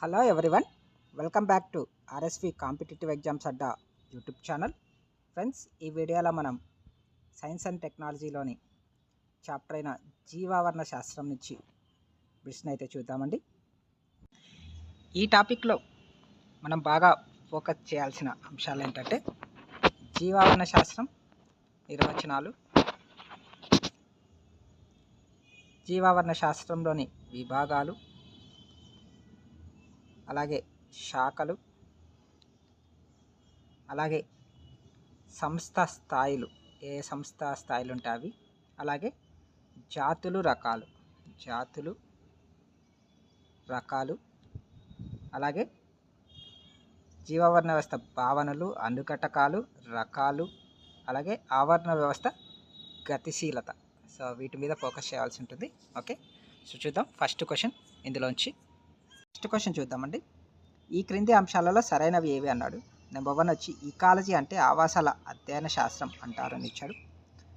Hello everyone welcome back to RSV competitive exams Adda YouTube channel friends ఈ వీడియోలో మనం science and టెక్నాలజీలోని chapter అయిన జీవావరణ శాస్త్రం నుంచి ప్రశ్న అయితే చూద్దామండి. ఈ టాపిక్లో మనం బాగా ఫోకస్ చేయాల్సిన అంశాలు ఏంటంటే జీవావరణ శాస్త్రం నిర్వచనాలు జీవావరణ శాస్త్రంలోని విభాగాలు అలాగే శాఖలు అలాగే సంస్థ స్థాయిలు ఏ సంస్థ స్థాయిలు ఉంటాయి అవి అలాగే జాతులు రకాలు జాతులు రకాలు అలాగే జీవావరణ వ్యవస్థ భావనలు అనుకటకాలు రకాలు అలాగే ఆవరణ వ్యవస్థ గతిశీలత. సో వీటి మీద ఫోకస్ చేయాల్సి ఉంటుంది. ఓకే? సో చూద్దాం. ఫస్ట్ క్వశ్చన్ ఇందులోంచి నెక్స్ట్ క్వశ్చన్ చూద్దామండి. ఈ క్రింది అంశాలలో సరైనవి ఏవి అన్నాడు. నెంబర్ వన్ వచ్చి ఈకాలజీ అంటే ఆవాసాల అధ్యయన శాస్త్రం అంటారని ఇచ్చాడు.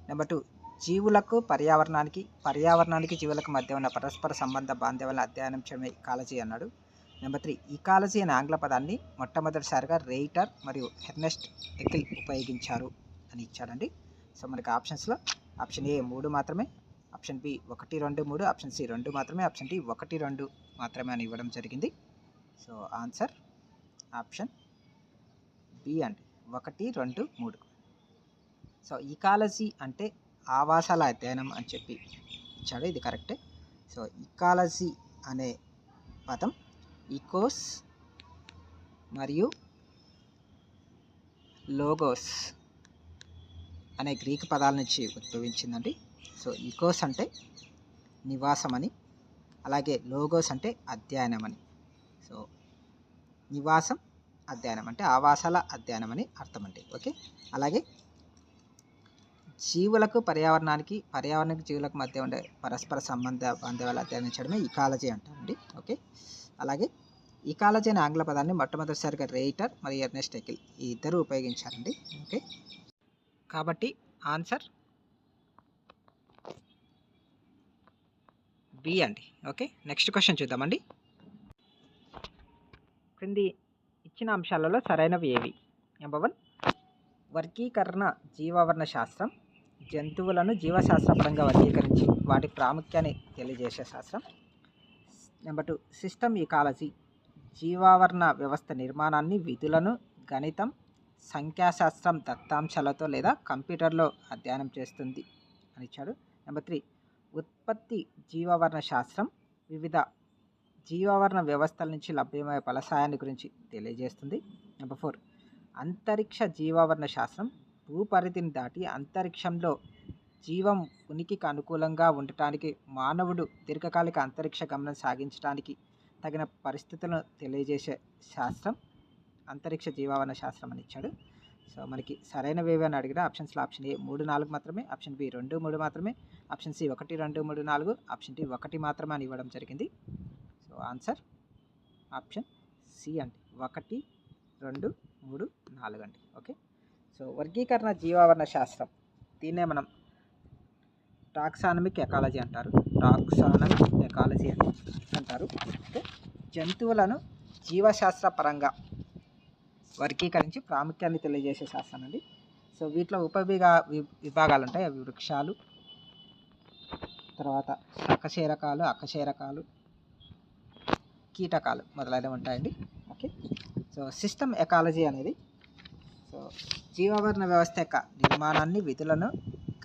నెంబర్ టూ జీవులకు పర్యావరణానికి పర్యావరణానికి జీవులకు మధ్య ఉన్న పరస్పర సంబంధ బాంధవ్యాలను అధ్యయనం చేయడమే ఈకాలజీ అన్నాడు. నెంబర్ త్రీ ఈకాలజీ అనే ఆంగ్ల పదాన్ని మొట్టమొదటిసారిగా రేయిటర్ మరియు హెర్నెస్ట్ ఎకిల్ ఉపయోగించారు అని ఇచ్చాడండి. సో మనకి ఆప్షన్స్లో ఆప్షన్ ఏ మూడు మాత్రమే ఆప్షన్ బి ఒకటి రెండు మూడు ఆప్షన్ సి రెండు మాత్రమే ఆప్షన్ డి ఒకటి రెండు మాత్రమే అని ఇవ్వడం జరిగింది. సో ఆన్సర్ ఆప్షన్ బి అండి. ఒకటి రెండు మూడు. సో ఈకాలజీ అంటే ఆవాసాల అధ్యయనం అని చెప్పి ఇచ్చాడు. ఇది కరెక్టే. సో ఈకాలజీ అనే పదం ఈకోస్ మరియు లోగోస్ అనే గ్రీక్ పదాల నుంచి ఉద్భవించిందండి. సో ఈకోస్ అంటే నివాసం అని అలాగే లోగోస్ అంటే అధ్యయనం అని సో నివాసం అధ్యయనం అంటే ఆవాసాల అధ్యయనం అని అర్థం అండి ఓకే? అలాగే జీవులకు పర్యావరణానికి పర్యావరణ జీవులకు మధ్య ఉండే పరస్పర సంబంధ బాంధవ్యాలు అధ్యయనం చేయడమే ఈకాలజీ అంటారండి. ఓకే? అలాగే ఈకాలజీ అనే ఆంగ్ల పదాన్ని మొట్టమొదటిసారిగా రేటర్ మరియు ఎర్నెస్ట్ ఎకిల్ ఈ ఇద్దరు ఉపయోగించారండి. ఓకే? కాబట్టి ఆన్సర్ బి అండి. ఓకే? నెక్స్ట్ క్వశ్చన్ చూద్దామండి. క్రింది ఇచ్చిన అంశాలలో సరైనవి ఏవి? నెంబర్ వన్ వర్గీకరణ జీవావరణ శాస్త్రం జంతువులను జీవశాస్త్రపరంగా వర్గీకరించి వాటి ప్రాముఖ్యాన్ని తెలియజేసే శాస్త్రం. నెంబర్ టూ సిస్టమ్ ఈకాలజీ జీవావరణ వ్యవస్థ నిర్మాణాన్ని విధులను గణితం సంఖ్యాశాస్త్రం దత్తాంశాలతో లేదా కంప్యూటర్లో అధ్యయనం చేస్తుంది అని ఇచ్చాడు. నెంబర్ త్రీ ఉత్పత్తి జీవవర్ణ శాస్త్రం వివిధ జీవవర్ణ వ్యవస్థల నుంచి లభ్యమయ్యే ఫలసాయాన్ని గురించి తెలియజేస్తుంది. Number four. అంతరిక్ష జీవవర్ణ శాస్త్రం భూపరిధిని దాటి అంతరిక్షంలో జీవం ఉనికికి అనుకూలంగా ఉండటానికి మానవుడు దీర్ఘకాలిక అంతరిక్ష గమనం సాగించడానికి తగిన పరిస్థితులను తెలియజేసే శాస్త్రం అంతరిక్ష జీవావరణ శాస్త్రం అని ఇచ్చాడు. సో మనకి సరైనవి అని అడిగిన ఆప్షన్స్లో ఆప్షన్ ఏ. మూడు నాలుగు మాత్రమే ఆప్షన్ బి రెండు మూడు మాత్రమే ఆప్షన్ సి ఒకటి రెండు మూడు నాలుగు ఆప్షన్ డి ఒకటి మాత్రమే అని ఇవ్వడం జరిగింది. సో ఆన్సర్ ఆప్షన్ సి అండి. ఒకటి రెండు మూడు నాలుగు అండి. ఓకే? సో వర్గీకరణ జీవావరణ శాస్త్రం. దీన్నే మనం టాక్సానమిక్ ఎకాలజీ అంటారు. టాక్సానమిక్ ఎకాలజీ అని అంటారు. ఓకే? జంతువులను జీవశాస్త్ర పరంగా వర్గీకరించి ప్రాముఖ్యాన్ని తెలియజేసే శాస్త్రం అండి సో వీటిలో ఉపవిభా విభాగాలు ఉంటాయి అవి వృక్షాలు తర్వాత అకశేరకాలు అకశేరకాలు కీటకాలు మొదలైనవి ఉంటాయండి. ఓకే. సో సిస్టమ్ ఎకాలజీ అనేది సో జీవావరణ వ్యవస్థ యొక్క నిర్మాణాన్ని విధులను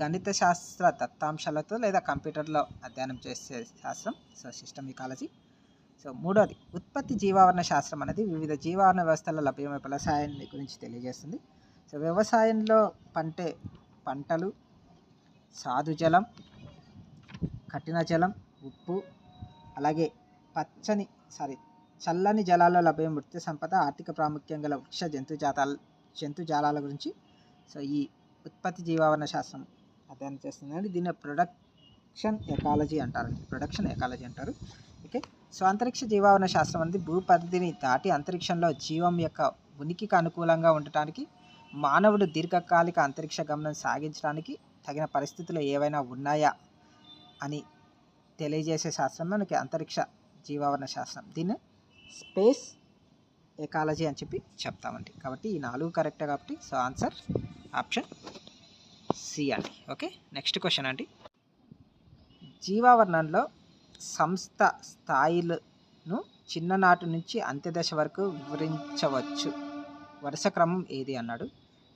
గణిత శాస్త్ర దత్తాంశాలతో లేదా కంప్యూటర్లో అధ్యయనం చేసే శాస్త్రం సో సిస్టమ్ ఎకాలజీ. సో మూడోది ఉత్పత్తి జీవావరణ శాస్త్రం అనేది వివిధ జీవావరణ వ్యవస్థల లభ్యమయ్యే వ్యవసాయాన్ని గురించి తెలియజేస్తుంది. సో వ్యవసాయంలో పంటే పంటలు సాధు జలం కఠిన జలం ఉప్పు అలాగే పచ్చని సారీ చల్లని జలాల్లో లభ్యం మృత్యు సంపద ఆర్థిక ప్రాముఖ్యం గల వృక్ష జంతు జాతాల జంతు జాలాల గురించి. సో ఈ ఉత్పత్తి జీవావరణ శాస్త్రం అధ్యయనం చేస్తుందండి. దీన్ని ప్రొడక్షన్ ఎకాలజీ అంటారండి. ప్రొడక్షన్ ఎకాలజీ అంటారు. సో అంతరిక్ష జీవావరణ శాస్త్రం అనేది భూపరిధిని దాటి అంతరిక్షంలో జీవం యొక్క ఉనికికి అనుకూలంగా ఉండటానికి మానవుడు దీర్ఘకాలిక అంతరిక్ష గమనం సాగించడానికి తగిన పరిస్థితులు ఏవైనా ఉన్నాయా అని తెలియజేసే శాస్త్రం మనకి అంతరిక్ష జీవావరణ శాస్త్రం. దీన్ని స్పేస్ ఎకాలజీ అని చెప్పి చెప్తామండి. కాబట్టి ఈ నాలుగు కరెక్టే కాబట్టి సో ఆన్సర్ ఆప్షన్ సి అండి. ఓకే? నెక్స్ట్ క్వశ్చన్ అండి. జీవావరణంలో సంస్థ స్థాయిలను చిన్ననాటి నుంచి అంత్యదశ వరకు వివరించవచ్చు. వరుస క్రమం ఏది? అన్నాడు.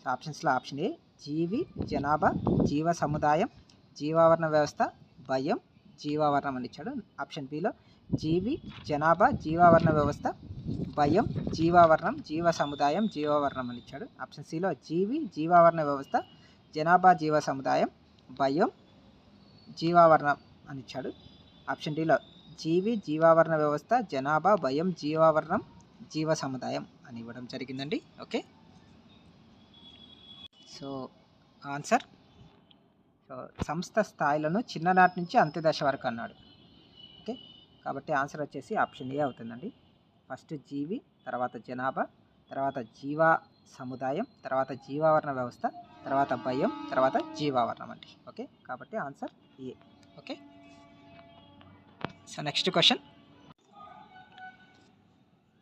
ఆప్షన్స్లో ఆప్షన్ ఏ. జీవి జనాభా జీవ సముదాయం జీవావరణ వ్యవస్థ భయం జీవావరణం అని ఇచ్చాడు. ఆప్షన్ బిలో జీవి జనాభా జీవావరణ వ్యవస్థ భయం జీవావరణం జీవ సముదాయం జీవావరణం అని ఇచ్చాడు. ఆప్షన్ సిలో జీవి జీవావరణ వ్యవస్థ జనాభా జీవ సముదాయం భయం జీవావరణం అని ఇచ్చాడు. ఆప్షన్ డిలో జీవి జీవావరణ వ్యవస్థ జనాభా భయం జీవావరణం జీవ సముదాయం అని ఇవ్వడం జరిగిందండి. ఓకే? So answer? సో సంస్థ స్థాయిలను చిన్ననాటి నుంచి అంత్యదశ వరకు అన్నాడు. ఓకే? కాబట్టి ఆన్సర్ వచ్చేసి ఆప్షన్ ఏ అవుతుందండి. ఫస్ట్ జీవి తర్వాత జనాభా తర్వాత జీవ సముదాయం తర్వాత జీవావరణ వ్యవస్థ తర్వాత భయం తర్వాత జీవావరణం అండి. ఓకే? కాబట్టి answer A. So next question.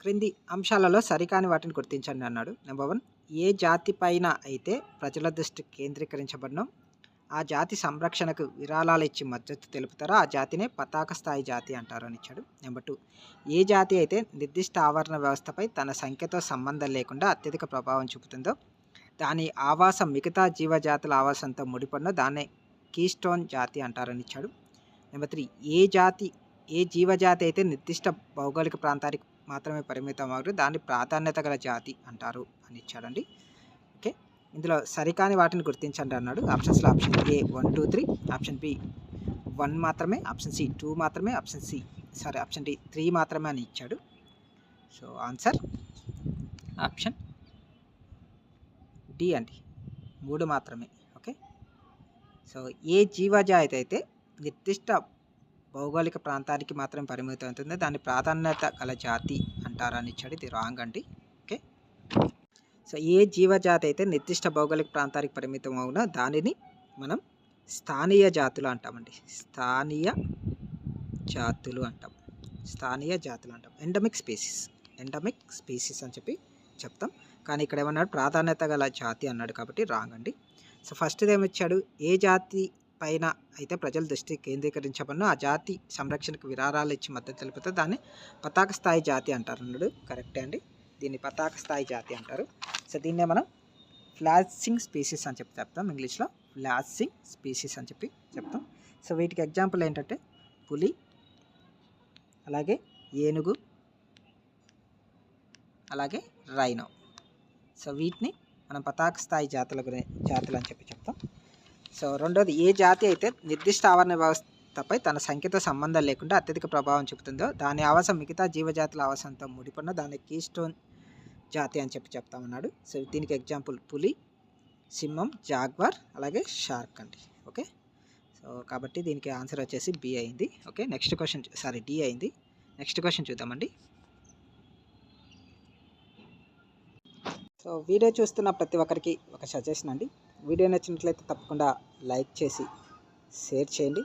క్రింది అంశాలలో సరికాని వాటిని గుర్తించండి అన్నాడు. నెంబర్ వన్ ఏ జాతి పైన అయితే ప్రజల దృష్టి కేంద్రీకరించబడినో ఆ జాతి సంరక్షణకు విరాళాలు ఇచ్చి మద్దతు తెలుపుతారో ఆ జాతినే పతాక స్థాయి జాతి అంటారు అని ఇచ్చాడు. నెంబర్ టూ ఏ జాతి అయితే నిర్దిష్ట ఆవరణ వ్యవస్థపై తన సంఖ్యతో సంబంధం లేకుండా అత్యధిక ప్రభావం చూపుతుందో దాని ఆవాసం మిగతా జీవజాతుల ఆవాసంతో ముడిపడినో దాన్నే కీస్టోన్ జాతి అంటారని ఇచ్చాడు. నెంబర్ త్రీ ఏ జాతి ఏ జీవజాతి అయితే నిర్దిష్ట భౌగోళిక ప్రాంతానికి మాత్రమే పరిమితం అవుతుంది దాన్ని ప్రాధాన్యత గల జాతి అంటారు అని ఇచ్చాడండి. ఓకే ఇందులో సరికాని వాటిని గుర్తించండి అన్నాడు. ఆప్షన్స్లో option A one two three option B one మాత్రమే ఆప్షన్ సి టూ మాత్రమే option C sorry option D three మాత్రమే అని ఇచ్చాడు. సో ఆన్సర్ ఆప్షన్ డి అండి. మూడు మాత్రమే ఓకే. సో ఏ జీవజాతి అయితే నిర్దిష్ట భౌగోళిక ప్రాంతానికి మాత్రం పరిమితం అవుతుంది. దాని ప్రాధాన్యత గల జాతి అంటారని ఇచ్చాడు. ఇది రాంగ్ అండి. ఓకే. సో ఏ జీవజాతి అయితే నిర్దిష్ట భౌగోళిక ప్రాంతానికి పరిమితం అవునో దానిని మనం స్థానీయ జాతులు అంటామండి. స్థానీయ జాతులు అంటాం. స్థానీయ జాతులు అంటాం. ఎండమిక్ స్పీసీస్ ఎండమిక్ స్పీసీస్ అని చెప్పి చెప్తాం. కానీ ఇక్కడ ఏమన్నాడు? ప్రాధాన్యత గల జాతి అన్నాడు కాబట్టి రాంగ్ అండి. సో ఫస్ట్ది ఏమిచ్చాడు ఏ జాతి పైన అయితే ప్రజల దృష్టి కేంద్రీకరించబడిన ఆ జాతి సంరక్షణకు విరారాలు ఇచ్చి మద్దతు తెలిపితే దాన్ని పతాక స్థాయి జాతి అంటారు అన్నాడు. కరెక్టే అండి. దీన్ని పతాక స్థాయి జాతి అంటారు. సో దీన్నే మనం ఫ్లాసింగ్ స్పీసీస్ అని చెప్పి చెప్తాం. ఇంగ్లీష్లో ఫ్లాసింగ్ స్పీసీస్ అని చెప్పి చెప్తాం. సో వీటికి ఎగ్జాంపుల్ ఏంటంటే పులి అలాగే ఏనుగు అలాగే రైనో. సో వీటిని మనం పతాక స్థాయి జాతుల గురి జాతులు అని చెప్పి చెప్తాం. సో రెండోది ఏ జాతి అయితే నిర్దిష్ట ఆవరణ వ్యవస్థపై తన సంఖ్యతో సంబంధం లేకుండా అత్యధిక ప్రభావం చూపుతుందో దాని ఆవాసం మిగతా జీవజాతుల ఆవాసంతో ముడిపడిన దాని కీస్టోన్ జాతి అని చెప్పి చెప్తామన్నాడు. సో దీనికి ఎగ్జాంపుల్ పులి సింహం జాగ్వార్ అలాగే షార్క్ అండి. ఓకే? సో కాబట్టి దీనికి ఆన్సర్ వచ్చేసి బి అయింది. Okay? Next question sorry D అయింది. నెక్స్ట్ క్వశ్చన్ చూద్దామండి. సో వీడియో చూస్తున్న ప్రతి ఒక్కరికి ఒక సజెషన్ అండి. వీడియో నచ్చినట్లయితే తప్పకుండా లైక్ చేసి షేర్ చేయండి.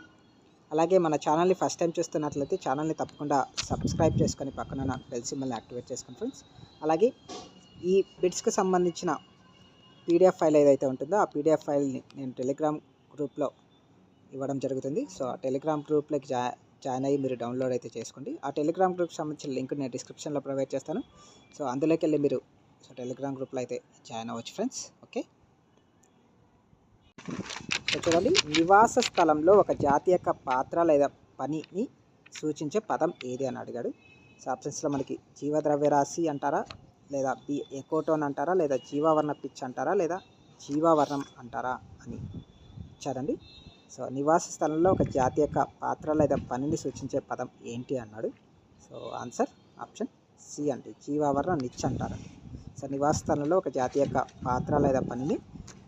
అలాగే మన ఛానల్ని ఫస్ట్ టైం చూస్తున్నట్లయితే ఛానల్ని తప్పకుండా సబ్స్క్రైబ్ చేసుకొని పక్కన బెల్ సింబల్ని యాక్టివేట్ చేసుకోండి ఫ్రెండ్స్. అలాగే ఈ బిట్స్కి సంబంధించిన పీడిఎఫ్ ఫైల్ ఏదైతే ఉంటుందో ఆ పీడిఎఫ్ ఫైల్ని నేను టెలిగ్రామ్ గ్రూప్లో ఇవ్వడం జరుగుతుంది. సో ఆ టెలిగ్రామ్ గ్రూప్లోకి జా జాయిన్ అయ్యి మీరు డౌన్లోడ్ అయితే చేసుకోండి. ఆ టెలిగ్రామ్ గ్రూప్కి సంబంధించిన లింక్ నేను డిస్క్రిప్షన్లో ప్రొవైడ్ చేస్తాను. సో అందులోకి వెళ్ళి మీరు సో టెలిగ్రామ్ గ్రూప్లో అయితే జాయిన్ అవ్వచ్చు ఫ్రెండ్స్. చూడండి నివాస స్థలంలో ఒక జాతి యొక్క పాత్ర లేదా పనిని సూచించే పదం ఏది అని అడిగాడు. సో ఆప్షన్స్లో మనకి జీవద్రవ్యరాశి అంటారా లేదా బి ఎకోటోన్ అంటారా లేదా జీవావర్ణ పిచ్ అంటారా లేదా జీవావర్ణం అంటారా అని ఇచ్చారండి. సో నివాస స్థలంలో ఒక జాతి యొక్క పాత్ర లేదా పనిని సూచించే పదం ఏంటి అన్నాడు. సో ఆన్సర్ ఆప్షన్ సి అండి జీవావరణ నిచ్ అంటారండి సో నివాస స్థలంలో ఒక జాతి యొక్క పాత్ర లేదా పనిని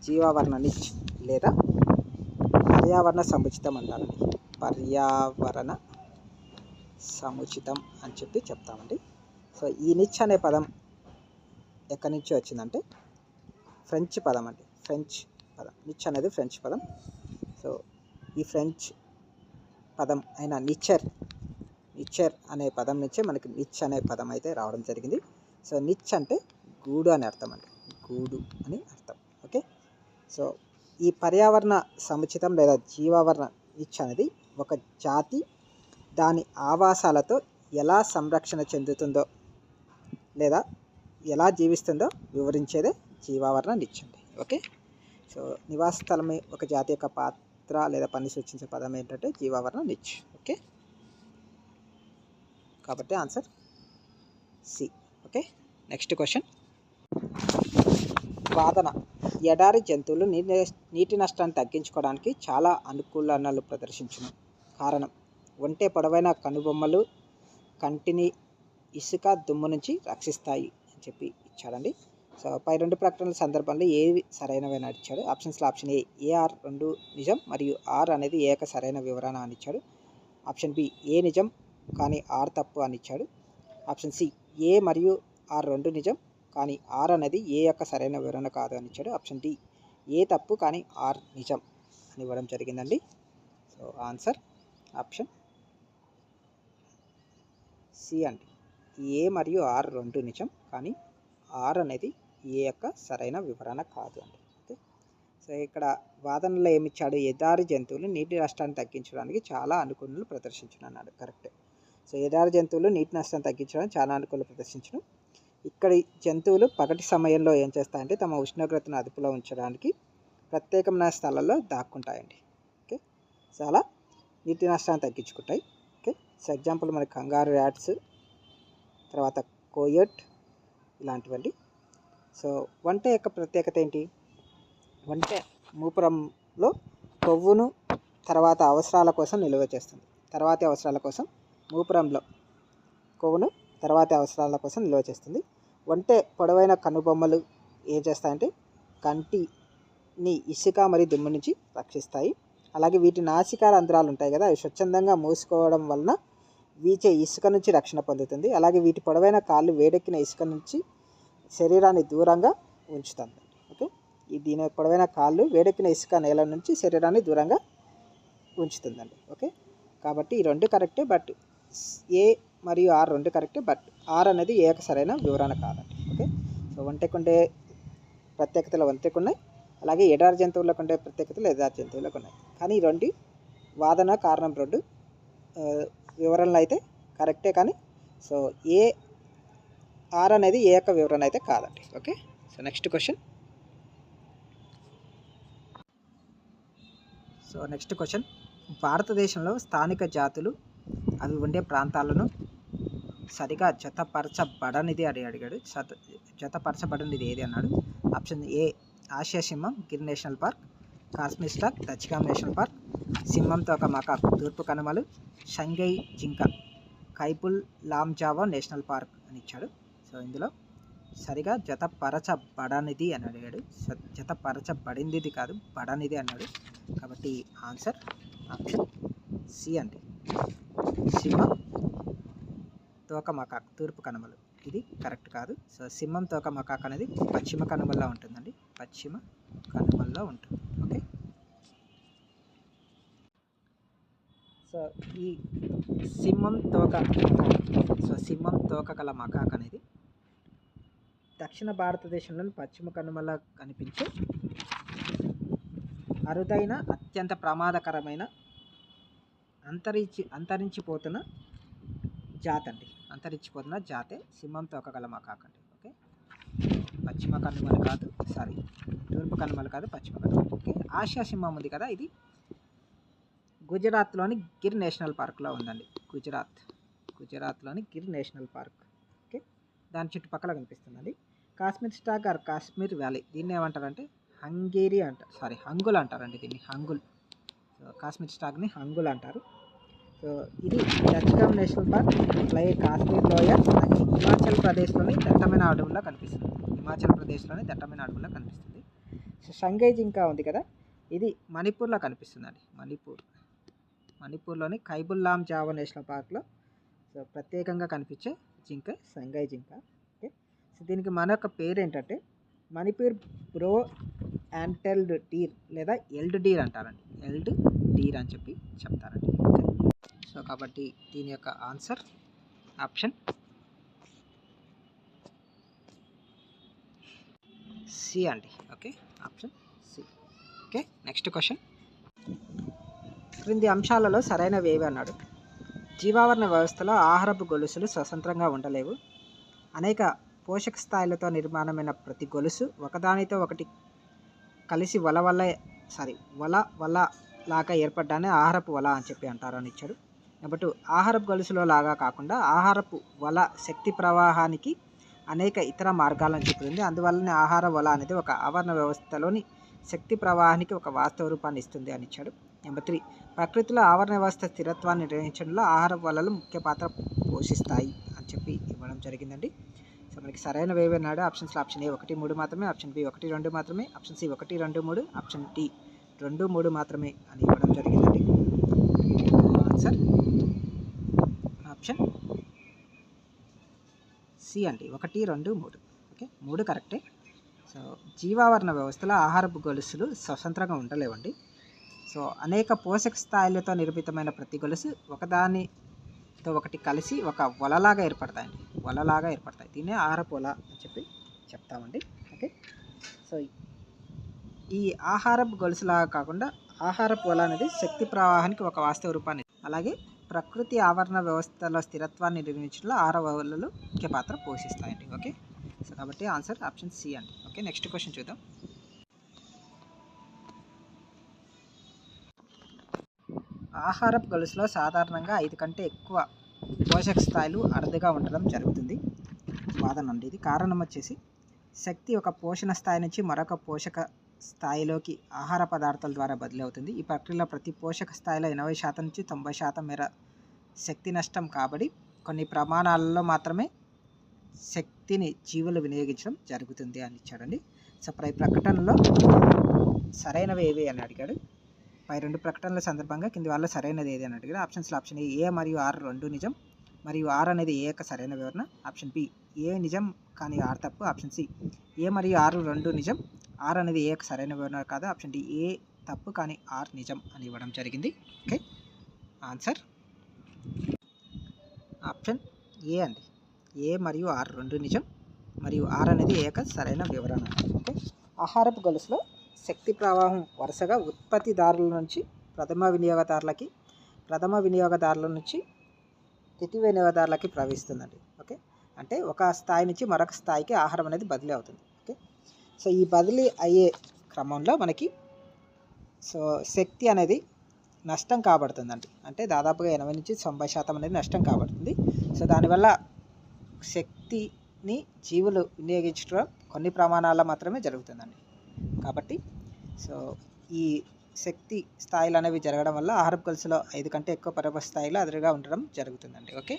జీవావరణ నిచ్ లేదా? పర్యావరణ సముచితం అంటారండి. పర్యావరణ సముచితం అని చెప్పి చెప్తామండి. సో ఈ నిచ్ అనే పదం ఎక్కడి నుంచి వచ్చిందంటే ఫ్రెంచ్ పదం అండి. ఫ్రెంచ్ పదం. నిచ్ అనేది ఫ్రెంచ్ పదం. సో ఈ ఫ్రెంచ్ పదం అయిన నిచ్చర్ నిచ్చర్ అనే పదం నుంచే మనకి నిచ్ అనే పదం అయితే రావడం జరిగింది. సో నిచ్ అంటే గూడు అని అర్థం అండి. గూడు అని అర్థం. ఓకే? సో ఈ పర్యావరణ సముచితం లేదా జీవావరణ నిచ్ అనేది ఒక జాతి. దాని ఆవాసాలతో ఎలా సంరక్షణ చెందుతుందో లేదా ఎలా జీవిస్తుందో వివరించేదే జీవావరణ నిచ్చండి ఓకే? సో నివాస స్థలమే ఒక జాతి యొక్క పాత్ర లేదా పని సూచించే పదం ఏంటంటే జీవావరణ నిచ్ ఓకే? కాబట్టి answer C. Okay? Next question. వాదన. ఎడారి జంతువులు నీటి నీటి నష్టాన్ని తగ్గించుకోవడానికి చాలా అనుకూలనలు ప్రదర్శించిన. కారణం ఒంటె పొడవైన కనుబొమ్మలు కంటిని ఇసుక దుమ్ము నుంచి రక్షిస్తాయి అని చెప్పి ఇచ్చాడండి. సో పై రెండు ప్రకటనల సందర్భంలో ఏవి సరైనవని ఇచ్చాడు. ఆప్షన్స్లో ఆప్షన్ ఏ ఏఆర్ రెండు నిజం మరియు ఆర్ అనేది ఏక సరైన వివరణ అని ఇచ్చాడు. ఆప్షన్ బి ఏ నిజం కానీ ఆర్ తప్పు అని ఇచ్చాడు. ఆప్షన్ సి ఏ మరియు ఆర్ రెండు నిజం కానీ ఆర్ అనేది ఏ యొక్క సరైన వివరణ కాదు అని ఇచ్చాడు. ఆప్షన్ డి ఏ తప్పు కానీ ఆర్ నిజం అని ఇవ్వడం జరిగిందండి. సో ఆన్సర్ ఆప్షన్ సి అండి. ఏ మరియు ఆర్ రెండు నిజం కానీ ఆర్ అనేది ఏ యొక్క సరైన వివరణ కాదు అండి. ఓకే. సో ఇక్కడ వాదనలో ఏమిచ్చాడు? ఎదారి జంతువులు నీటి నష్టాన్ని తగ్గించడానికి చాలా అనుకూలలు ప్రదర్శించను అన్నాడు కరెక్టే. సో ఎదారి జంతువులు నీటి నష్టాన్ని తగ్గించడానికి చాలా అనుకూలలు ప్రదర్శించడం ఇక్కడి జంతువులు పగటి సమయంలో ఏం చేస్తాయంటే తమ ఉష్ణోగ్రతను అదుపులో ఉంచడానికి ప్రత్యేకమైన స్థలాల్లో దాక్కుంటాయండి. ఓకే? సో అలా నీటి నష్టాన్ని తగ్గించుకుంటాయి. ఓకే? సో ఎగ్జాంపుల్ మనకి కంగారు ర్యాట్స్ తర్వాత కోయట్ ఇలాంటివండి. సో వంట యొక్క ప్రత్యేకత ఏంటి? వంట మూపురంలో కొవ్వును తర్వాత అవసరాల కోసం నిల్వ చేస్తుంది. తర్వాతి అవసరాల కోసం మూపురంలో కొవ్వును తర్వాతి అవసరాల కోసం నిల్వ చేస్తుంది. వంటె పొడవైన కనుబొమ్మలు ఏం చేస్తాయంటే కంటిని ఇసుక మరియు దుమ్ము నుంచి రక్షిస్తాయి. అలాగే వీటి నాసికా రంధ్రాలు ఉంటాయి కదా అవి స్వచ్ఛందంగా మూసుకోవడం వలన వీచే ఇసుక నుంచి రక్షణ పొందుతుంది. అలాగే వీటి పొడవైన కాళ్ళు వేడెక్కిన ఇసుక నుంచి శరీరాన్ని దూరంగా ఉంచుతుంది ఓకే? ఈ దీని పొడవైన కాళ్ళు వేడెక్కిన ఇసుక నేల నుంచి శరీరాన్ని దూరంగా ఉంచుతుందండి. ఓకే? కాబట్టి ఈ రెండు కరెక్టే బట్ ఏ మరియు ఆర్ రెండు కరెక్టే బట్ ఆర్ అనేది ఏక సరైన వివరణ కాదండి. ఓకే? సో వంటకుండే ప్రత్యేకతలు వంతెకున్నాయి అలాగే ఎడారి జంతువులకు ఉండే ప్రత్యేకతలు ఎడారి జంతువులకు ఉన్నాయి. కానీ ఈ రెండు వాదన కారణం రెండు వివరణలు అయితే కరెక్టే కానీ సో ఏ ఆర్ అనేది ఏ యొక్క వివరణ అయితే కాదండి. Okay? So next question. So next question. భారతదేశంలో స్థానిక జాతులు అవి ఉండే ప్రాంతాలను సరిగా జతపరచబడనిది అని అడిగాడు. జత జతపరచబడనిది ఏది అన్నాడు? ఆప్షన్ ఏ ఆసియా సింహం Gir national park Kashmir stag Dachigam national park సింహంతో ఒక మక తూర్పు కనుమలు షంఘై జింక కైపుల్ లామ్జావో నేషనల్ పార్క్ అని ఇచ్చాడు. సో ఇందులో సరిగా జతపరచబడనిది అని అడిగాడు. స- జతపరచబడింది కాదు బడనిది అన్నాడు. కాబట్టి ఆన్సర్ ఆప్షన్ సి అండి. సింహం తోక మకాక్ తూర్పు కనుమలు. ఇది కరెక్ట్ కాదు. సో సింహం తోక మకాక్ అనేది పశ్చిమ కనుమల్లో ఉంటుందండి. పశ్చిమ కనుమల్లో ఉంటుంది. ఓకే? సో ఈ సింహం తోక సో సింహం తోక గల మకాక్ అనేది దక్షిణ భారతదేశంలోని పశ్చిమ కనుమల కనిపించే అరుదైన అత్యంత ప్రమాదకరమైన అంతరించి అంతరించిపోతున్న జాతండి. అండి అంతరించిపోతున్న జాతే సింహం తోక గల కాకండి ఓకే? పశ్చిమ కనుమలు కాదు సారీ తూర్పు కనుమలు కాదు పశ్చిమ కనుమలు ఓకే? ఆసియా సింహం ఉంది కదా ఇది గుజరాత్లోని గిర్ నేషనల్ పార్క్లో ఉందండి గుజరాత్ గుజరాత్లోని గిర్ నేషనల్ పార్క్ ఓకే? దాని చుట్టుపక్కల కనిపిస్తుందండి. Kashmir stag or Kashmir valley దీన్ని ఏమంటారంటే హంగేరి అంటారు సారీ హంగుల్ అంటారండి దీన్ని హంగుల్. సో కాశ్మీర్ స్టాక్ని హంగుల్ అంటారు. సో ఇది దచ్చగాం నేషనల్ పార్క్ అలాగే కాశ్మీర్ లోయ అలాగే హిమాచల్ ప్రదేశ్లోని దట్టమైన అడవుల్లో కనిపిస్తుంది. హిమాచల్ ప్రదేశ్లోని దట్టమైన అడవుల్లో కనిపిస్తుంది. సో షంఘై జింక ఉంది కదా? ఇది మణిపూర్లో కనిపిస్తుందండి. మణిపూర్. మణిపూర్లోని కైబుల్లాం జావా నేషనల్ పార్క్లో సో ప్రత్యేకంగా కనిపించే జింక సంగై జింక ఓకే. సో దీనికి మన యొక్క పేరు ఏంటంటే మణిపూర్ బ్రో యాంటెల్డ్ డీర్ లేదా ఎల్డ్ డీర్ అంటారండి. ఎల్డ్ డీర్ అని చెప్పి చెప్తారండి. సో సో కాబట్టి దీని యొక్క ఆన్సర్ ఆప్షన్ సి అండి. Okay option C. Okay next question. క్రింది అంశాలలో సరైనవి ఏవి అన్నాడు. జీవావరణ వ్యవస్థలో ఆహారపు గొలుసులు స్వతంత్రంగా ఉండలేవు. అనేక పోషక స్థాయిలతో నిర్మాణమైన ప్రతి గొలుసు ఒకదానితో ఒకటి కలిసి వల వల్ల సారీ వల వల లాగా ఏర్పడ్డానే ఆహారపు వల అని చెప్పి అంటారు అని ఇచ్చాడు నెంబర్ టూ ఆహారపు గొలుసులో లాగా కాకుండా ఆహారపు వల శక్తి ప్రవాహానికి అనేక ఇతర మార్గాలను చూపుతుంది అందువల్లనే ఆహార వల అనేది ఒక ఆవరణ వ్యవస్థలోని శక్తి ప్రవాహానికి ఒక వాస్తవ రూపాన్ని ఇస్తుంది అని ఇచ్చాడు నెంబర్ త్రీ ప్రకృతిలో ఆవరణ వ్యవస్థ స్థిరత్వాన్ని నిర్వహించడంలో ఆహార వలలు ముఖ్య పాత్ర పోషిస్తాయి అని చెప్పి ఇవ్వడం జరిగిందండి. సో మనకి సరైన వేవేనాడు ఆప్షన్స్లో ఆప్షన్ ఏ ఒకటి మూడు మాత్రమే ఆప్షన్ బి ఒకటి రెండు మాత్రమే ఆప్షన్ సి ఒకటి రెండు మూడు ఆప్షన్ డి రెండు మూడు మాత్రమే అని ఇవ్వడం జరిగిందండి. Answer option? సి అండి. ఒకటి రెండు మూడు. ఓకే? మూడు కరెక్టే. సో జీవావరణ వ్యవస్థలో ఆహారపు గొలుసులు స్వతంత్రంగా ఉండలేవండి. సో అనేక పోషక స్థాయిలతో నిర్మితమైన ప్రతి గొలుసు ఒకదానితో ఒకటి కలిసి ఒక వలలాగా ఏర్పడతాయండి. వలలాగా ఏర్పడతాయి. దీన్నే ఆహారపు వల అని చెప్పి చెప్తామండి. ఓకే? సో ఈ ఆహారపు గొలుసులాగా కాకుండా ఆహారపు వల అనేది శక్తి ప్రవాహానికి ఒక వాస్తవ రూపాన్ని అలాగే ప్రకృతి ఆవరణ వ్యవస్థలో స్థిరత్వాన్ని నిర్మించడంలో ఆరవలలు వలలు ముఖ్య పాత్ర పోషిస్తాయండి. ఓకే? సో కాబట్టి ఆన్సర్ ఆప్షన్ సి అండి. ఓకే? నెక్స్ట్ క్వశ్చన్ చూద్దాం. ఆహారపు గొలుసులో సాధారణంగా ఐదు కంటే ఎక్కువ పోషక స్థాయిలు అరుదుగా ఉండడం జరుగుతుంది. వాదన అండి ఇది. కారణం వచ్చేసి శక్తి ఒక పోషణ స్థాయి నుంచి మరొక పోషక స్థాయిలోకి ఆహార పదార్థాల ద్వారా బదిలీ అవుతుంది ఈ ప్రక్రియలో ప్రతి పోషక స్థాయిలో ఎనభై శాతం నుంచి తొంభై శాతం మేర శక్తి నష్టం కాబట్టి కొన్ని ప్రమాణాలలో మాత్రమే శక్తిని జీవులు వినియోగించడం జరుగుతుంది అని ఇచ్చాడండి. సో పై ప్రకటనలో సరైనవి ఏవి అని అడిగాడు. పై రెండు ప్రకటనల సందర్భంగా కింది వాళ్ళ సరైనది ఏది అని అడిగాడు. ఆప్షన్స్లో ఆప్షన్ ఏ ఏ మరియు ఆర్ రెండు నిజం మరియు ఆర్ అనేది ఏ యొక్క సరైన వివరణ. ఆప్షన్ బి ఏ నిజం కానీ ఆర్ తప్పు. ఆప్షన్ సి ఏ మరియు ఆర్ రెండు నిజం ఆర్ అనేది ఏ సరైన వివరణ కాదు. ఆప్షన్ డి ఏ తప్పు కానీ ఆర్ నిజం అని ఇవ్వడం జరిగింది. ఓకే ఆన్సర్ ఆప్షన్ ఏ అండి. ఏ మరియు ఆర్ రెండు నిజం మరియు ఆర్ అనేది ఏక సరైన వివరణ. ఓకే ఆహారపు గొలుసులో శక్తి ప్రవాహం వరుసగా ఉత్పత్తిదారుల నుంచి ప్రథమ వినియోగదారులకి ప్రథమ వినియోగదారుల నుంచి ద్వితీయ వినియోగదారులకి ప్రవహిస్తుందండి. ఓకే అంటే ఒక స్థాయి నుంచి మరొక స్థాయికి ఆహారం అనేది బదిలీ అవుతుంది. సో ఈ బదిలీ అయ్యే క్రమంలో మనకి సో శక్తి అనేది నష్టం కాబడుతుందండి. అంటే దాదాపుగా ఎనభై నుంచి తొంభై శాతం అనేది నష్టం కాబడుతుంది. సో దానివల్ల శక్తిని జీవులు వినియోగించడం కొన్ని ప్రమాణాల్లో మాత్రమే జరుగుతుందండి. కాబట్టి సో ఈ శక్తి స్థాయిలు అనేవి జరగడం వల్ల ఆహారపు గొలుసులో ఐదు కంటే ఎక్కువ పరమ స్థాయిలో అదురుగా ఉండడం జరుగుతుందండి. ఓకే?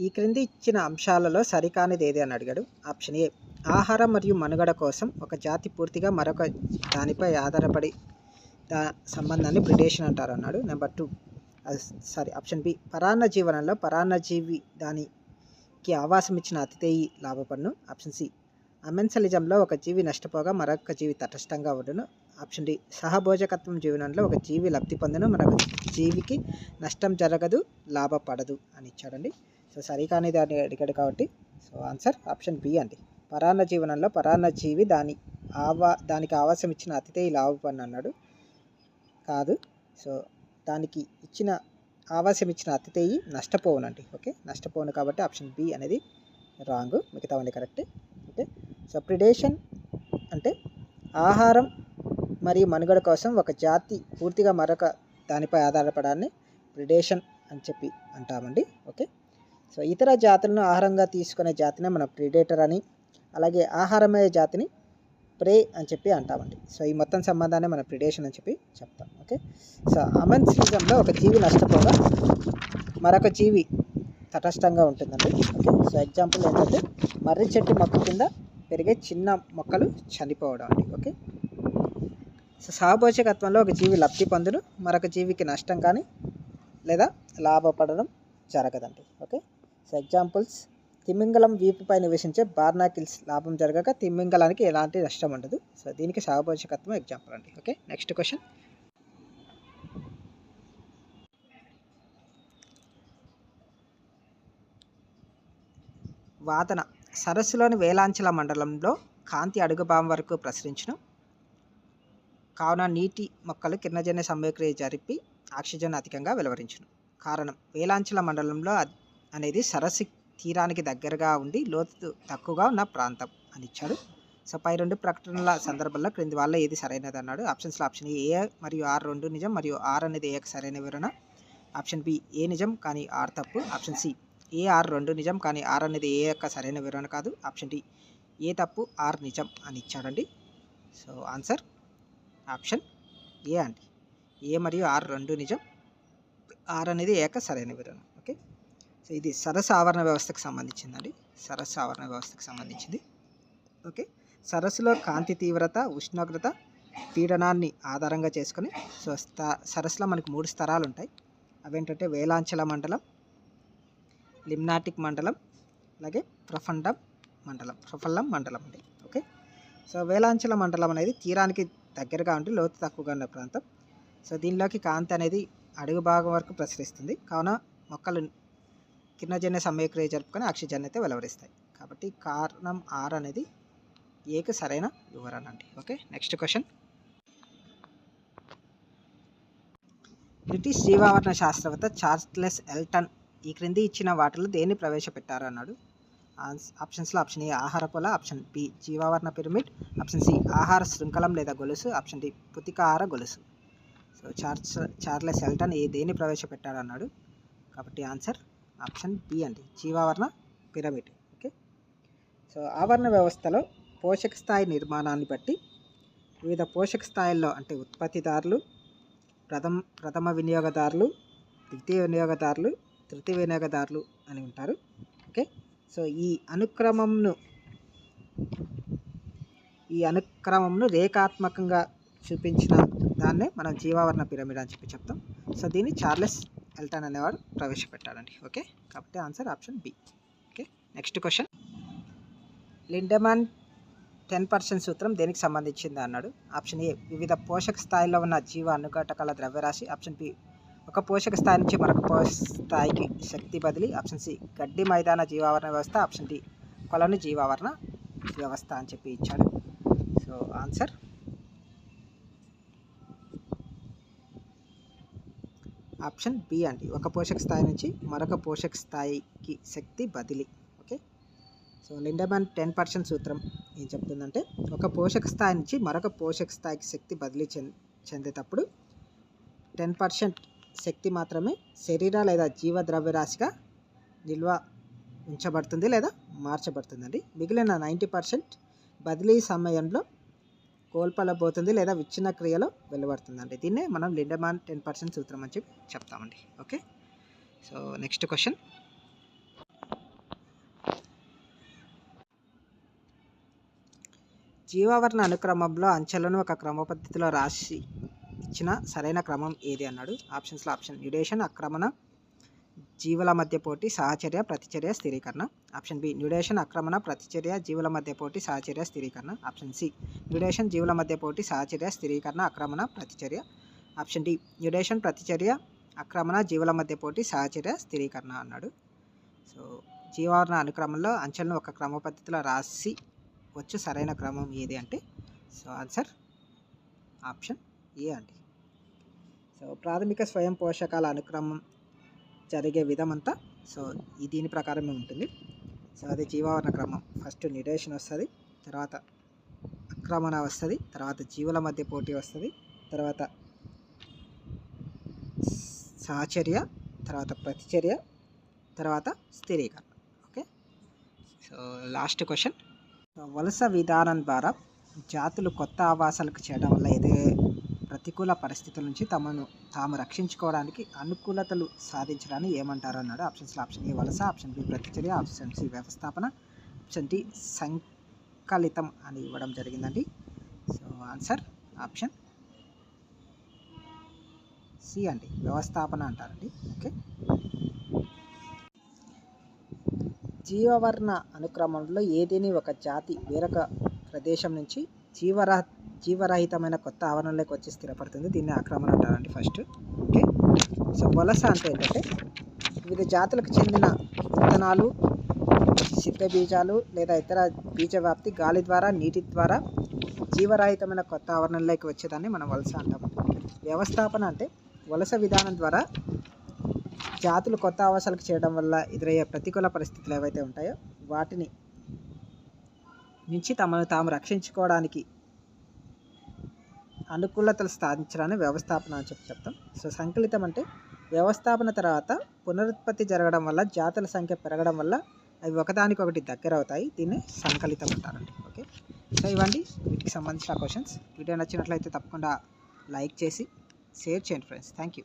ఈ క్రింది ఇచ్చిన అంశాలలో సరికానిది ఏది అని అడిగాడు. ఆప్షన్ ఏ ఆహారం మరియు మనుగడ కోసం ఒక జాతి పూర్తిగా మరొక దానిపై ఆధారపడి దా సంబంధాన్ని బ్రిటేషన్ అంటారు అన్నాడు. Number two sorry option B పరాన్న జీవనంలో పరాన్న జీవి దానికి ఆవాసం ఇచ్చిన అతిథేయి లాభపడును ఆప్షన్ సి అమెన్సలిజంలో ఒక జీవి నష్టపోగా మరొక జీవి తటస్థంగా ఉండును. ఆప్షన్ డి సహభోజకత్వం జీవనంలో ఒక జీవి లబ్ధి పొందను. మరొక జీవికి నష్టం జరగదు లాభపడదు అని ఇచ్చాడండి. సో సరికాని దాన్ని అడిగాడు కాబట్టి సో ఆన్సర్ ఆప్షన్ బి అండి. పరాన్న జీవనంలో పరాన్న జీవి దాని ఆవా దానికి ఆవాసం ఇచ్చిన అతిథేయి లాభపడిన అన్నాడు. కాదు. సో దానికి ఇచ్చిన ఆవాసం ఇచ్చిన అతిథేయి నష్టపోవునండి. ఓకే? నష్టపోవును కాబట్టి ఆప్షన్ బి అనేది రాంగ్. మిగతావన్నీ కరెక్ట్. ఓకే? సో ప్రిడేషన్ అంటే ఆహారం మరియు మనుగడ కోసం ఒక జాతి పూర్తిగా మరొక దానిపై ఆధారపడాన్ని ప్రిడేషన్ అని చెప్పి అంటామండి. ఓకే? సో ఇతర జాతులను ఆహారంగా తీసుకునే జాతినే మనం ప్రిడేటర్ అని అలాగే ఆహారమయ్యే జాతిని ప్రే అని చెప్పి అంటామండి. సో ఈ మొత్తం సంబంధాన్ని మనం ప్రిడేషన్ అని చెప్పి చెప్తాం. ఓకే? సో అమెన్సిజంలో ఒక జీవి నష్టపోగా మరొక జీవి తటస్థంగా ఉంటుందండి. ఓకే? సో ఎగ్జాంపుల్ ఏంటంటే మర్రి చెట్టు మొక్క కింద పెరిగే చిన్న మొక్కలు చనిపోవడం అండి ఓకే? సో సహపోషకత్వంలో ఒక జీవి లబ్ధి పొందును మరొక జీవికి నష్టం కానీ లేదా లాభపడడం జరగదండి. ఓకే? ఎగ్జాంపుల్స్ తిమింగలం వీపుపై నివసించే బార్నాకిల్స్ లాభం జరగక తిమింగలానికి ఎలాంటి నష్టం ఉండదు. సో దీనికి సావపోషకత్వం ఎగ్జాంపుల్ అండి. ఓకే నెక్స్ట్ క్వశ్చన్ వాదన సరస్సులోని వేలాంచల మండలంలో కాంతి అడుగుభావం వరకు ప్రసరించను. కావున నీటి మొక్కలు కిరణజన్య సమయక్రియ జరిపి ఆక్సిజన్ అధికంగా వెలువరించును. కారణం వేలాంచల మండలంలో అనేది సరస్సు తీరానికి దగ్గరగా ఉండి లోతు తక్కువగా ఉన్న ప్రాంతం అని ఇచ్చాడు. సో పై రెండు ప్రకటనల సందర్భంలో క్రింది వాళ్ళ ఏది సరైనది అన్నాడు. ఆప్షన్స్లో ఆప్షన్ ఏ మరియు ఆర్ రెండు నిజం మరియు ఆర్ అనేది ఏకి సరైన వివరణ. ఆప్షన్ బి ఏ నిజం కానీ ఆర్ తప్పు. ఆప్షన్ సి ఏ ఆర్ రెండు నిజం కానీ ఆర్ అనేది ఏ యొక్క సరైన వివరణ కాదు. ఆప్షన్ డి ఏ తప్పు ఆర్ నిజం అని ఇచ్చాడండి. సో ఆన్సర్ ఆప్షన్ ఏ అండి. ఏ మరియు ఆర్ రెండు నిజం ఆర్ అనేది ఏక సరైన వివరణ. సో ఇది సరస్సు ఆవరణ వ్యవస్థకు సంబంధించిందండి. సరస్సు ఆవరణ వ్యవస్థకు సంబంధించింది. ఓకే. సరస్సులో కాంతి తీవ్రత ఉష్ణోగ్రత పీడనాన్ని ఆధారంగా చేసుకొని సో స్థ సరస్సులో మనకి మూడు స్థరాలు ఉంటాయి అవేంటంటే వేలాంచల మండలం లిమ్నాటిక్ మండలం అలాగే ప్రఫండం మండలం ప్రఫల్లం మండలం అండి. ఓకే. సో వేలాంచల మండలం అనేది తీరానికి దగ్గరగా ఉండి లోతు తక్కువగా ఉన్న ప్రాంతం. సో దీనిలోకి కాంతి అనేది అడుగు భాగం వరకు ప్రసరిస్తుంది. కావున మొక్కలు కిరణజన్య సమయక్రియ జరుపుకొని ఆక్సిజన్ అయితే వెలువరిస్తాయి. కాబట్టి కారణం ఆర్ అనేది ఏకి సరైన వివరణ అండి. Okay next question. బ్రిటిష్ జీవావరణ శాస్త్రవేత్త చార్లెస్ ఎల్టన్ ఈ క్రింది ఇచ్చిన వాటిలో దేన్ని ప్రవేశపెట్టారు అన్నాడు ఆప్షన్స్లో ఆప్షన్ ఏ ఆహార పొల ఆప్షన్ బి జీవావరణ పిరమిడ్ ఆప్షన్ సి ఆహార శృంఖలం లేదా గొలుసు ఆప్షన్ డి పుతికాహార గొలుసు. సో చార్ల్స్ చార్లెస్ ఎల్టన్ ఏ దేన్ని ప్రవేశపెట్టారు అన్నాడు కాబట్టి ఆన్సర్ ఆప్షన్ బి అండి. జీవావరణ పిరమిడ్. ఓకే? సో ఆవరణ వ్యవస్థలో పోషక స్థాయి నిర్మాణాన్ని బట్టి వివిధ పోషక స్థాయిల్లో అంటే ఉత్పత్తిదారులు ప్రథమ ప్రథమ వినియోగదారులు ద్వితీయ వినియోగదారులు తృతీయ వినియోగదారులు అని ఉంటారు. ఓకే? సో ఈ అనుక్రమంను ఈ అనుక్రమంను రేఖాత్మకంగా చూపించిన దాన్నే మనం జీవావరణ పిరమిడ్ అని చెప్పి చెప్తాం. సో దీన్ని చార్లెస్ ఎల్టన్ అనేవాడు ప్రవేశపెట్టాడండి ఓకే? కాబట్టి answer option B. Okay? Next question. Lindeman ten percent సూత్రం దేనికి సంబంధించింది అన్నాడు? ఆప్షన్ ఏ వివిధ పోషక స్థాయిలో ఉన్న జీవ అనుఘటకాల ద్రవ్యరాశి. ఆప్షన్ బి ఒక పోషక స్థాయి నుంచి మరొక పోషక స్థాయికి శక్తి బదిలీ. ఆప్షన్ సి గడ్డి మైదాన జీవావరణ వ్యవస్థ. ఆప్షన్ డి కొలను జీవావరణ వ్యవస్థ అని చెప్పి ఇచ్చాడు. సో ఆన్సర్ ఆప్షన్ బి అండి. ఒక పోషక స్థాయి నుంచి మరొక పోషక స్థాయికి శక్తి బదిలీ. Okay? So Lindeman ten percent సూత్రం ఏం చెప్తుందంటే ఒక పోషక స్థాయి నుంచి మరొక పోషక స్థాయికి శక్తి బదిలీ చెందేటప్పుడు టెన్ పర్సెంట్ శక్తి మాత్రమే శరీర లేదా జీవ ద్రవ్యరాశిగా నిల్వ ఉంచబడుతుంది లేదా మార్చబడుతుందండి. మిగిలిన నైంటీ పర్సెంట్ బదిలీ సమయంలో కోల్పలబోతుంది లేదా విచ్ఛిన్న క్రియలో వెలువడుతుందండి. దీన్నే మనం లిండమాన్ టెన్ పర్సెంట్ సూత్రం అని చెప్పి చెప్తామండి. ఓకే? So next question. జీవావరణ అనుక్రమంలో అంచెలను ఒక క్రమ పద్ధతిలో రాసి ఇచ్చిన సరైన క్రమం ఏది అన్నాడు? ఆప్షన్స్లో ఆప్షన్ న్యూడేషన్ ఆక్రమణ జీవుల మధ్య పోటీ సహచర్య ప్రతిచర్య స్థిరీకరణ. ఆప్షన్ బి న్యూడేషన్ ఆక్రమణ ప్రతిచర్య జీవుల మధ్య పోటీ సహచర్య స్థిరీకరణ. ఆప్షన్ సి న్యూడేషన్ జీవుల మధ్య పోటీ సహచర్య స్థిరీకరణ ఆక్రమణ ప్రతిచర్య. ఆప్షన్ డి న్యూడేషన్ ప్రతిచర్య ఆక్రమణ జీవుల మధ్య పోటీ సహచర్య స్థిరీకరణ అన్నాడు. సో జీవావరణ అనుక్రమంలో అంచెలను ఒక క్రమ పద్ధతిలో రాసి వచ్చు. సరైన క్రమం ఏది అంటే? సో ఆన్సర్ ఆప్షన్ ఏ అండి? సో ప్రాథమిక స్వయం పోషకాల అనుక్రమం జరిగే విధం అంతా సో దీని ప్రకారమే ఉంటుంది. సో అది జీవావరణ క్రమం. ఫస్ట్ నిడేషన్ వస్తుంది తర్వాత ఆక్రమణ వస్తుంది తర్వాత జీవుల మధ్య పోటీ వస్తుంది తర్వాత సహచర్య తర్వాత ప్రతిచర్య తర్వాత స్థిరీకరణ. ఓకే? So last question. వలస విధానం ద్వారా జాతులు కొత్త ఆవాసాలకు చేయడం వల్ల ఎదే ప్రతికూల పరిస్థితుల నుంచి తమను తాము రక్షించుకోవడానికి అనుకూలతలు సాధించడాన్ని ఏమంటారు అన్నాడు ఆప్షన్స్లో ఆప్షన్ ఏ వలస ఆప్షన్ బి ప్రతిచర్య ఆప్షన్ సి వ్యవస్థాపన ఆప్షన్ డి సంకలితం అని ఇవ్వడం జరిగిందండి. సో ఆన్సర్ ఆప్షన్ సి అండి. వ్యవస్థాపన అంటారండి. ఓకే. జీవవర్ణ అనుక్రమంలో ఏదేని ఒక జాతి వేరొక ప్రదేశం నుంచి జీవర జీవరహితమైన కొత్త ఆవరణలోకి వచ్చి స్థిరపడుతుంది. దీన్ని ఆక్రమణ అంటారండి ఫస్ట్. ఓకే? సో వలస అంటే ఏంటంటే వివిధ జాతులకు చెందిన విత్తనాలు సిద్ధ బీజాలు లేదా ఇతర బీజ వ్యాప్తి గాలి ద్వారా నీటి ద్వారా జీవరహితమైన కొత్త ఆవరణలోకి వచ్చేదాన్ని మనం వలస అంటాం. వ్యవస్థాపన అంటే వలస విధానం ద్వారా జాతులు కొత్త ఆవాసాలకు చేయడం వల్ల ఎదురయ్యే ప్రతికూల పరిస్థితులు ఏవైతే ఉంటాయో వాటిని నుంచి తమను తాము రక్షించుకోవడానికి అనుకూలతలు సాధించడాన్ని వ్యవస్థాపన అని చెప్పి చెప్తాం. సో సంకలితం అంటే వ్యవస్థాపన తర్వాత పునరుత్పత్తి జరగడం వల్ల జాతుల సంఖ్య పెరగడం వల్ల అవి ఒకదానికొకటి దగ్గర అవుతాయి దీన్ని సంకలితం అంటారండి. ఓకే? సో ఇవ్వండి వీటికి సంబంధించిన క్వశ్చన్స్. వీడియో నచ్చినట్లయితే తప్పకుండా లైక్ చేసి షేర్ చేయండి ఫ్రెండ్స్. Thank you.